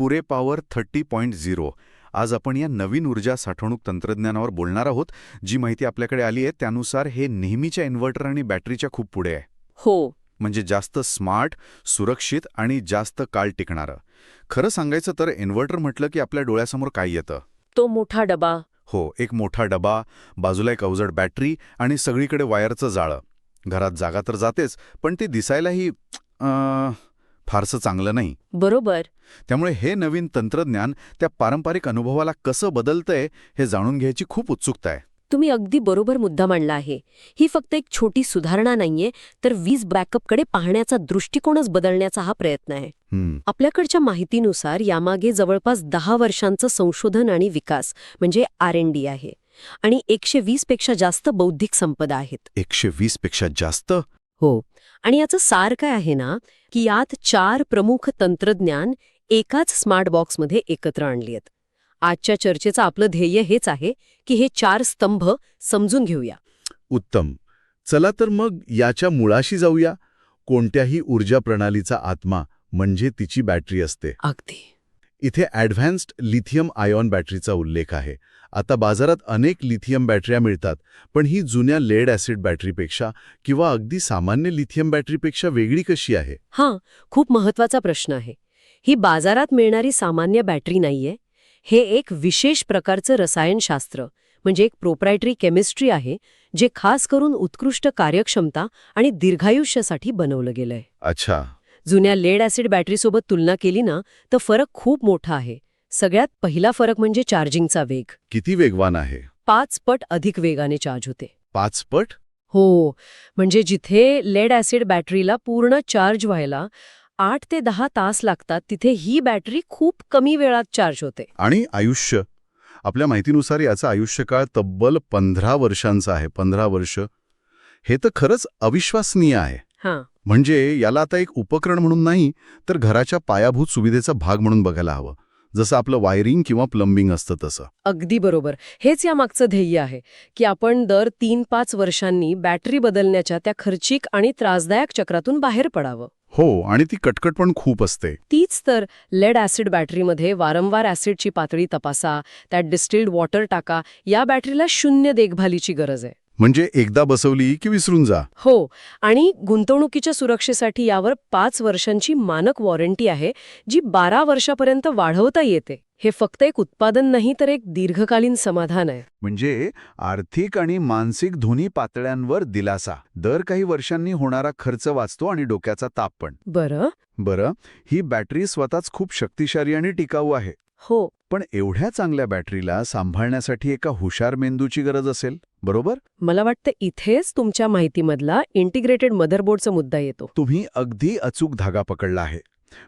पुरे power thirty point zero. आज आपण या नवीन ऊर्जा साठवणूक तंत्रज्ञानावर बोलणार आहोत. जी माहिती आपल्याकडे आली आहे त्यानुसार हे नेहमीच्या इन्व्हर्टर आणि बॅटरीच्या खूप पुढे आहे. हो. म्हणजे जास्त स्मार्ट सुरक्षित आणि जास्त काळ टिकणारं. खरं सांगायचं तर इन्व्हर्टर म्हटलं की आपल्या डोळ्यासमोर काय येतं? तो मोठा डबा. हो एक मोठा डबा बाजूला एक अवजड बॅटरी आणि सगळीकडे वायरचं जाळं. घरात जागा तर जातेच पण ते दिसायलाही फारसं चांगलं नाही. बरोबर. त्यामुळे हे नवीन तंत्रज्ञान त्या पारंपरिक अनुभवाला कसं बदलतंय हे जाणून घ्यायची खूप उत्सुकता आहे. तुम्ही अगदी बरोबर मुद्दा मांडला आहे. ही फक्त एक छोटी सुधारणा नाहीये तर वीज बॅकअपकडे पाहण्याचा दृष्टिकोनच बदलण्याचा हा प्रयत्न आहे. आपल्याकडच्या माहितीनुसार यामागे जवळपास दहा वर्षांचं संशोधन आणि विकास म्हणजे आर एन डी आहे. आणि एकशे वीसपेक्षा जास्त बौद्धिक संपदा आहेत. एकशे वीसपेक्षा जास्त? हो. आणि याचं सार काय आहे ना की यात चार प्रमुख तंत्रज्ञान एकाच स्मार्ट बॉक्समध्ये एकत्र आणली आहेत. आजच्या चर्चेचं आपलं ध्येय हेच आहे की हे चार स्तंभ समजून घेऊया. उत्तम. चला तर मग याच्या मुळाशी जाऊया. कोणत्याही ऊर्जा प्रणालीचा आत्मा म्हणजे तिची बॅटरी असते. अगदी. इथे ॲडव्हान्स्ड लिथियम आयॉन बॅटरीचा उल्लेख आहे. आता बाजारात अनेक लिथियम बॅटऱ्या मिळतात पण ही जुन्या लेड ॲसिड बॅटरीपेक्षा किंवा अगदी सामान्य लिथियम बॅटरीपेक्षा वेगळी कशी आहे? हां खूप महत्त्वाचा प्रश्न आहे. ही बाजारात मिळणारी सामान्य बॅटरी नाहीये. हे एक विशेष प्रकारचं रसायनशास्त्र म्हणजे एक प्रोप्रायटरी केमिस्ट्री आहे जे खास करून उत्कृष्ट कार्यक्षमता आणि दीर्घायुष्यासाठी बनवलं गेलंय. अच्छा. जुन्या लेड ॲसिड बॅटरीसोबत तुलना केली ना तर फरक खूप मोठा आहे. सगळ्यात पहिला फरक म्हणजे चार्जिंगचा वेग. किती वेगवान आहे? पाच पट अधिक वेगाने चार्ज होते. पाच पट? हो म्हणजे जिथे लेड ॲसिड बॅटरीला पूर्ण चार्ज व्हायला आठ ते दहा तास लागतात तिथे ही बॅटरी खूप कमी वेळात चार्ज होते. आणि आयुष्य? आपल्या माहितीनुसार याचा आयुष्यकाळ तब्बल पंधरा वर्षांचा आहे. पंधरा वर्ष. हे तर खरंच अविश्वसनीय आहे. हां. म्हणजे याला आता एक उपकरण म्हणून नाही तर घराच्या पायाभूत सुविधेचा भाग म्हणून बघायला हवं. जसं आपलं वायरिंग किंवा प्लंबिंग असतं तसं. अगदी बरोबर. हेच या मागचं ध्येय आहे की आपण दर तीन पाच वर्षांनी बॅटरी बदलण्याच्या त्या खर्चिक आणि त्रासदायक चक्रातून बाहेर पडावं. हो आणि ती कटकट पण खूप असते. तीच तर लेड ॲसिड बॅटरीमध्ये वारंवार ॲसिडची पातळी तपासा त्यात डिस्टिल्ड वॉटर टाका या बॅटरीला शून्य देखभालीची गरज आहे. म्हणजे एकदा बसवली की विसरून जा. हो आणि गुंतवणुकीच्या सुरक्षेसाठी यावर पाच वर्षांची मानक वॉरंटी आहे जी बारा वर्षापर्यंत वाढवता येते. हे फक्त एक उत्पादन नाही तर एक दीर्घकालीन समाधान आहे. म्हणजे आर्थिक आणि मानसिक दोन्ही पातळ्यांवर दिलासा. दर काही वर्षांनी होणारा खर्च वाचतो आणि डोक्याचा ताप पण. बरं. बरं ही बॅटरी स्वतःच खूप शक्तिशाली आणि टिकाऊ आहे. हो. पण एवढ्या चांगल्या बॅटरीला सांभाळण्यासाठी एका हुशार मेंदूची गरज असेल? बरोबर? मला वाटतं इथेच तुमच्या माहितीमधला इंटिग्रेटेड मदरबोर्डचा मुद्दा येतो. तुम्ही अगदी अचूक धागा पकडला आहे.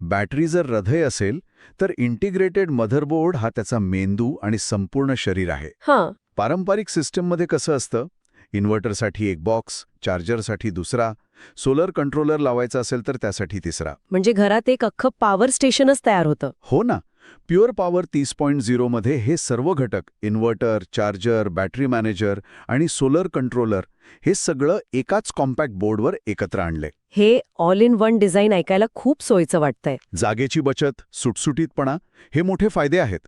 बॅटरी जर हृदय असेल तर इंटिग्रेटेड मदरबोर्ड हा त्याचा मेंदू आणि संपूर्ण शरीर आहे. हां. पारंपरिक सिस्टममध्ये कसं असतं? इन्व्हर्टरसाठी एक बॉक्स चार्जरसाठी दुसरा सोलर कंट्रोलर लावायचा असेल तर त्यासाठी तिसरा. म्हणजे घरात एक अख्खं पॉवर स्टेशनच तयार होतं. हो ना. प्युअर पॉवर तीस पॉईंट झिरोमध्ये हे सर्व घटक इन्व्हर्टर चार्जर बॅटरी मॅनेजर आणि सोलर कंट्रोलर हे सगळं एकाच कॉम्पॅक्ट बोर्डवर एकत्र आणले. हे ऑल इन वन डिझाईन ऐकायला खूप सोयीचं वाटतंय. जागेची बचत सुटसुटीतपणा हे मोठे फायदे आहेत.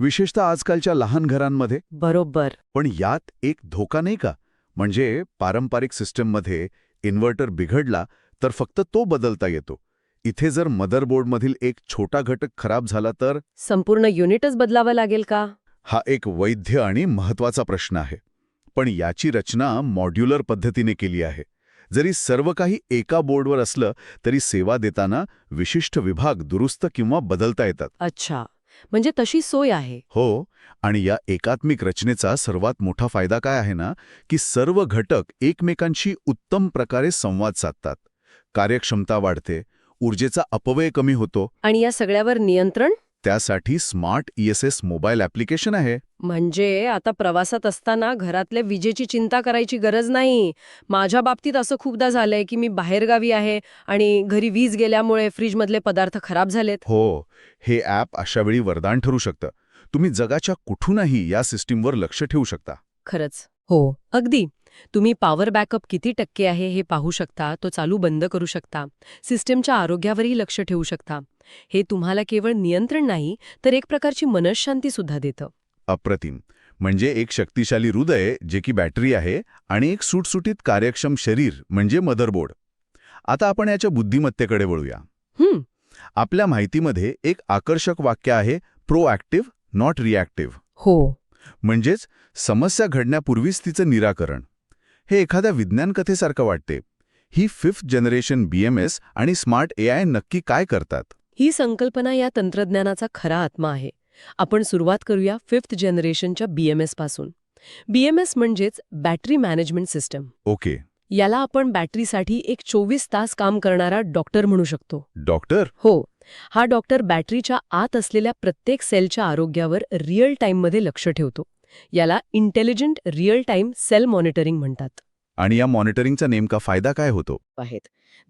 विशेषतः आजकालच्या लहान घरांमध्ये. बरोबर. पण यात एक धोका नाही का? म्हणजे पारंपरिक सिस्टममध्ये इन्व्हर्टर बिघडला तर फक्त तो बदलता येतो. इथे जर मदरबोर्डमधील एक छोटा घटक खराब झाला तर? संपूर्ण युनिटच बदलावं लागेल का? हा एक वैद्य आणि महत्त्वाचा प्रश्न आहे. पण याची रचना मॉड्युलर पद्धतीने केली आहे. जरी सर्व काही एका बोर्डवर असलं तरी सेवा देताना विशिष्ट विभाग दुरुस्त किंवा बदलता येतात. अच्छा. म्हणजे तशी सोय आहे. हो आणि या एकात्मिक रचनेचा सर्वात मोठा फायदा काय आहे ना की सर्व घटक एकमेकांशी उत्तम प्रकारे संवाद साधतात. कार्यक्षमता वाढते ऊर्जेचा अपव्यय कमी होतो. आणि या सगळ्यावर नियंत्रण? त्यासाठी स्मार्ट ईएसएस मोबाईल ॲप्लिकेशन आहे. म्हणजे आता प्रवासात असताना घरातल्या विजेची चिंता करायची गरज नाही. माझ्या बाबतीत असं खूपदा झालंय की मी बाहेरगावी आहे आणि घरी वीज गेल्यामुळे फ्रीजमधले पदार्थ खराब झालेत. हो हे ॲप अशावेळी वरदान ठरू शकतं. तुम्ही जगाच्या कुठूनही या सिस्टीमवर लक्ष ठेवू शकता. खरंच. हो अगदी. तुम्ही पॉवर बॅकअप किती टक्के आहे हे पाहू शकता तो चालू बंद करू शकता. सिस्टमच्या आरोग्यावरही लक्ष ठेवू शकता. हे तुम्हाला केवळ नियंत्रण नाही तर एक प्रकारची मनशांती सुद्धा देतं. अप्रतिम. म्हणजे एक शक्तिशाली हृदय जे की बॅटरी आहे आणि एक सुटसुटीत कार्यक्षम शरीर म्हणजे मदरबोर्ड आता आपण याच्या बुद्धिमत्तेकडे वळूया. हं, आपल्या माहितीमध्ये एक आकर्षक वाक्य आहे प्रोॲक्टिव्ह नॉट रिॲक्टिव्ह हो. म्हणजेच समस्या घडण्यापूर्वीच तिचं निराकरण. हे एखाद्या विज्ञान कथेसारखं वाटते. ही फिफ्थ जनरेशन बीएमएस आणि स्मार्ट एआय नक्की काय करतात? ही संकल्पना या तंत्रज्ञानाचा खरा आत्मा आहे. आपण सुरुवात करूया फिफ्थ जनरेशनच्या बीएमएसपासून. बीएमएस म्हणजेच बॅटरी मॅनेजमेंट सिस्टम ओके. याला आपण बॅटरीसाठी एक चोवीस तास काम करणारा डॉक्टर म्हणू शकतो. डॉक्टर हो. हा डॉक्टर बॅटरीच्या आत असलेल्या प्रत्येक सेलच्या आरोग्यावर रिअल टाईममध्ये लक्ष ठेवतो. याला intelligent real time cell monitoring म्हणतात. आणि या मॉनिटरिंगचा नेमका फायदा काय होतो? आहेत.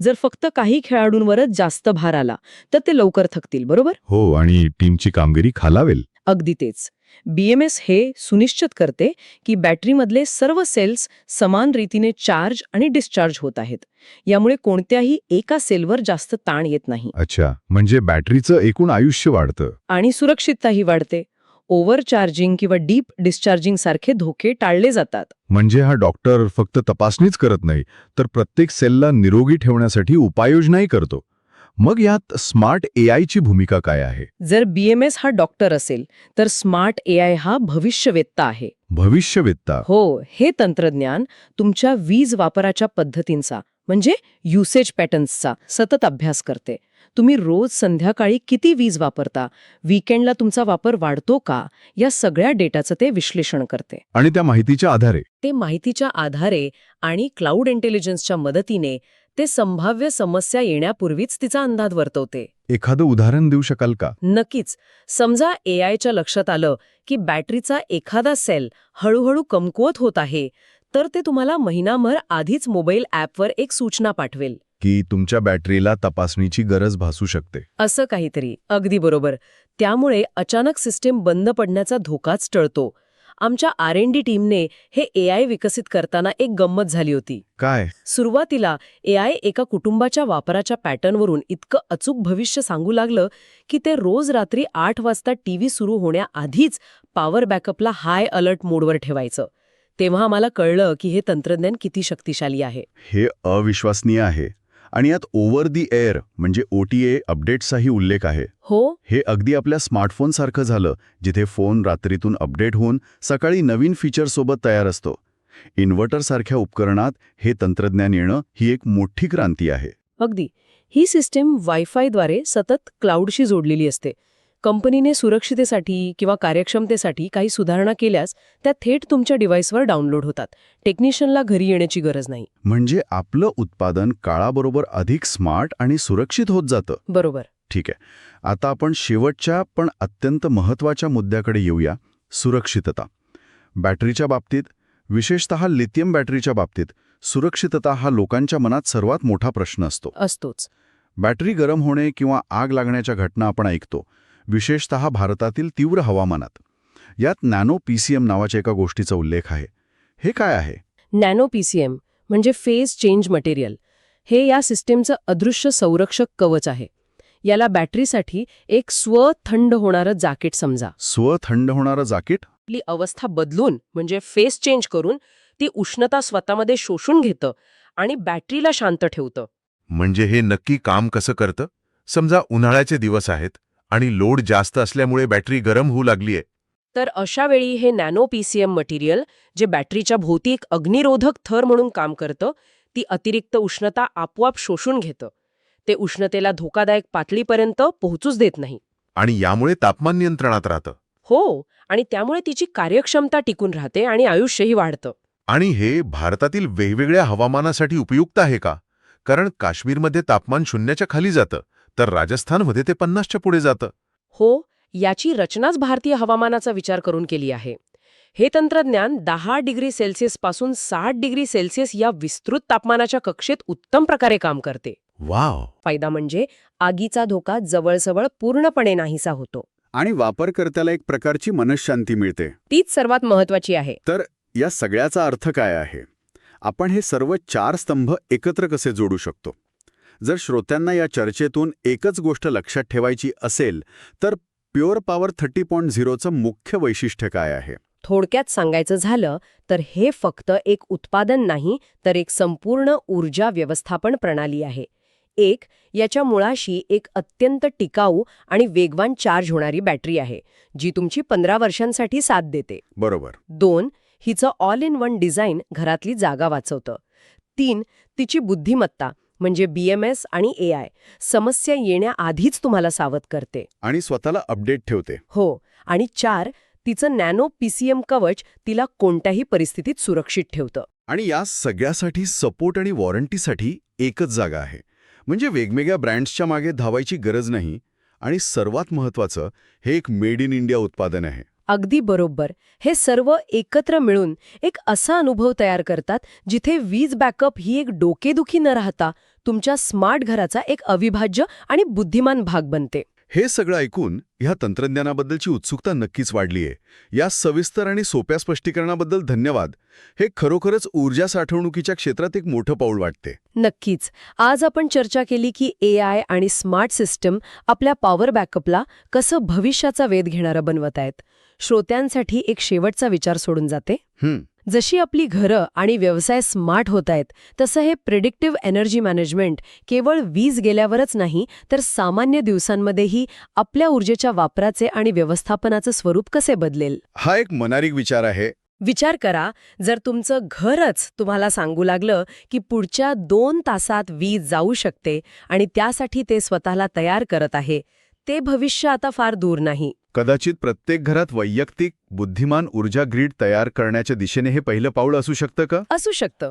जर फक्त काही खेळाडूंवरच जास्त भार आला तर ते लवकर थकतील बरोबर? हो आणि टीमची कामगिरी खालावेल. अगदी तेच. बीएमएस हे सुनिश्चित करते की बॅटरीमधले सर्व सेल्स समान रीतीने चार्ज आणि डिस्चार्ज होत आहेत. यामुळे कोणत्याही एका सेलवर जास्त ताण येत नाही. अच्छा म्हणजे बॅटरीचं एकूण आयुष्य वाढतं. आणि सुरक्षितताही वाढते. ओव्हर चार्जिंग किंवा डीप डिस्चार्जिंग सारखे धोके टाळले जातात. म्हणजे हा डॉक्टर फक्त तपासणीच करत नाही तर प्रत्येक सेलला निरोगी ठेवण्यासाठी उपाययोजनाही करतो. मग यात स्मार्ट एआयची भूमिका काय आहे? जर बीएमएस हा डॉक्टर असेल तर स्मार्ट एआय हा भविष्यवेत्ता आहे. भविष्यवेत्ता? हो हे तंत्रज्ञान तुमच्या वीज वापराच्या पद्धतींचा म्हणजे युसेज पॅटर्न्सचा सतत अभ्यास करते. तुम्ही रोज संध्याकाळी किती वीज वापरता वीकेंडला तुमचा वापर वाढतो का या सगळ्या डेटाचं ते विश्लेषण करते. आणि त्या माहितीच्या आधारे? ते माहितीच्या आधारे आणि क्लाउड इंटेलिजन्सच्या मदतीने ते संभाव्य समस्या येण्यापूर्वीच तिचा अंदाज वर्तवते. एखादं उदाहरण देऊ शकाल का? नक्कीच. समजा एआयच्या लक्षात आलं की बॅटरीचा एखादा सेल हळूहळू कमकुवत होत आहे तर ते तुम्हाला महिनाभर आधीच मोबाईल ॲपवर एक सूचना पाठवेल. की तुमच्या बॅटरीला तपासणीची गरज भासू शकते. असं काहीतरी. अगदी बरोबर. त्यामुळे अचानक सिस्टीम बंद पडण्याचा धोकाच टळतो. आमच्या आर एन डी टीमने हे एआय विकसित करताना एक गंमत झाली होती. काय? सुरुवातीला एआय एका कुटुंबाच्या वापराच्या पॅटर्नवरून इतकं अचूक भविष्य सांगू लागलं की ते रोज रात्री आठ वाजता टीव्ही सुरू होण्याआधीच पॉवर बॅकअपला हाय अलर्ट मोडवर ठेवायचं. तेव्हा आम्हाला कळलं की हे तंत्रज्ञान किती शक्तिशाली आहे. हे अविश्वसनीय आहे. आणि यात ओव्हर दी एअर म्हणजे ओटीए अपडेट्सचाही उल्लेख आहे. हो? हे अगदी आपल्या स्मार्टफोनसारखं झालं जिथे फोन रात्रीतून अपडेट होऊन सकाळी नवीन फीचरसोबत तयार असतो. इन्व्हर्टरसारख्या उपकरणात हे तंत्रज्ञान येणं ही एक मोठी क्रांती आहे. अगदी. ही सिस्टीम वायफायद्वारे सतत क्लाउडशी जोडलेली असते. कंपनीने सुरक्षितेसाठी किंवा कार्यक्षमतेसाठी काही सुधारणा केल्यास त्या थेट तुमच्या डिव्हाइसवर डाउनलोड होतात. टेक्निशियनला घरी येण्याची गरज नाही. म्हणजे आपलं उत्पादन काळाबरोबर अधिक स्मार्ट आणि सुरक्षित होत जातं. बरोबर. ठीक आहे. आता आपण शेवटच्या पण अत्यंत महत्त्वाच्या मुद्द्याकडे येऊया. सुरक्षितता. बॅटरीच्या बाबतीत विशेषतः लिथियम बॅटरीच्या बाबतीत सुरक्षितता हा लोकांच्या मनात सर्वात मोठा प्रश्न असतो. असतोच. बॅटरी गरम होणे किंवा आग लागण्याच्या घटना आपण ऐकतो. विशेषतः भारतातील तीव्र हवामानात. यात नॅनो पीसीएम नावाच्या एका गोष्टीचा उल्लेख आहे. हे काय आहे? नॅनो पीसीएम म्हणजे फेज चेंज मटेरियल. हे या सिस्टीमचं अदृश्य संरक्षक कवच आहे. याला बॅटरीसाठी एक स्व थंड होणारं जाकीट समजा. स्व थंड होणारं जाकीट? आपली अवस्था बदलून म्हणजे फेस चेंज करून ती उष्णता स्वतःमध्ये शोषून घेतं आणि बॅटरीला शांत ठेवतं. म्हणजे हे नक्की काम कसं करतं? समजा उन्हाळ्याचे दिवस आहेत आणि लोड जास्त असल्यामुळे बॅटरी गरम होऊ लागलीये. तर अशा वेळी हे नॅनो पीसीएम मटेरियल जे बॅटरीच्या भोवती एक अग्निरोधक थर म्हणून काम करतं ती अतिरिक्त उष्णता आपोआप शोषून घेतं. ते उष्णतेला धोकादायक पातळीपर्यंत पोहोचूच देत नाही. आणि यामुळे तापमान नियंत्रणात राहतं. हो आणि त्यामुळे तिची कार्यक्षमता टिकून राहते आणि आयुष्यही वाढतं. आणि हे भारतातील वेगवेगळ्या हवामानासाठी उपयुक्त आहे का? कारण काश्मीरमध्ये तापमान शून्याच्या खाली जातं. तर राजस्थानमध्ये ते पन्नासच्या पुढे जातं. हो याची रचनाच भारतीय हवामानाचा विचार करून केली आहे. हे तंत्रज्ञान दहा डिग्री सेल्सिअसपासून साठ डिग्री सेल्सिअस या विस्तृत तापमानाच्या कक्षेत उत्तम प्रकारे काम करते. वाव! फायदा म्हणजे आगीचा धोका जवळजवळ पूर्णपणे नाहीसा होतो. आणि वापरकर्त्याला एक प्रकारची मनशांती मिळते. तीच सर्वात महत्वाची आहे. तर या सगळ्याचा अर्थ काय आहे? आपण हे सर्व चार स्तंभ एकत्र कसे जोडू शकतो? जर श्रोत्यांना या चर्चेतून एकच गोष्ट लक्षात ठेवायची असेल तर प्युअर पॉवर थर्टी पॉईंट झिरोचं मुख्य वैशिष्ट्य काय आहे? थोडक्यात सांगायचं झालं तर हे फक्त एक उत्पादन नाही तर एक संपूर्ण ऊर्जा व्यवस्थापन प्रणाली आहे. एक याच्या मुळाशी एक अत्यंत टिकाऊ आणि वेगवान चार्ज होणारी बॅटरी आहे जी तुमची पंधरा वर्षांसाठी साथ देते. बरोबर. दोन हिचं ऑल इन वन डिझाईन घरातली जागा वाचवतं. तीन तिची बुद्धिमत्ता. म्हणजे बीएमएस आणि ए आय समस्या येण्याआधीच तुम्हाला सावध करते. आणि स्वतःला अपडेट ठेवते. हो आणि चार तिचं नॅनो पीसीएम कवच तिला कोणत्याही परिस्थितीत सुरक्षित ठेवतं. आणि या सगळ्यासाठी सपोर्ट आणि वॉरंटीसाठी एकच जागा आहे. म्हणजे वेगवेगळ्या ब्रँड्सच्या मागे धावायची गरज नाही आणि सर्वात महत्त्वाचं हे एक मेड इन इंडिया उत्पादन आहे. अगदी बरोबर. हे सर्व एकत्र मिळून एक असा अनुभव तयार करतात जिथे वीज बॅकअप ही एक डोकेदुखी न राहता तुमच्या स्मार्ट घराचा एक अविभाज्य आणि बुद्धिमान भाग बनते. हे सगळं ऐकून ह्या तंत्रज्ञानाबद्दलची उत्सुकता नक्कीच वाढली आहे. या सविस्तर आणि सोप्या स्पष्टीकरणाबद्दल धन्यवाद. हे खरोखरच ऊर्जा साठवणुकीच्या क्षेत्रात एक मोठं पाऊल वाटते. नक्कीच. आज आपण चर्चा केली की ए आय आणि स्मार्ट सिस्टम आपल्या पॉवर बॅकअपला कसं भविष्याचा वेध घेणारं बनवत आहेत. श्रोत्यांसाठी एक शेवटचा विचार सोडून जाते. जशी आपली घरं आणि व्यवसाय स्मार्ट होत आहेत तसं हे प्रिडिक्टिव्ह एनर्जी मॅनेजमेंट केवळ वीज गेल्यावरच नाही तर सामान्य दिवसांमध्येही आपल्या ऊर्जेच्या वापराचे आणि व्यवस्थापनाचं स्वरूप कसे बदलेल? हा एक मनारिक विचार आहे. विचार करा जर तुमचं घरच तुम्हाला सांगू लागलं की पुढच्या दोन तासात वीज जाऊ शकते आणि त्यासाठी ते स्वतःला तयार करत आहे ते भविष्य आता फार दूर नाही. कदाचित प्रत्येक घरात वैयक्तिक बुद्धिमान ऊर्जा ग्रीड तयार करण्याच्या दिशेने हे पहिलं पाऊल असू शकतं का? असू शकतं.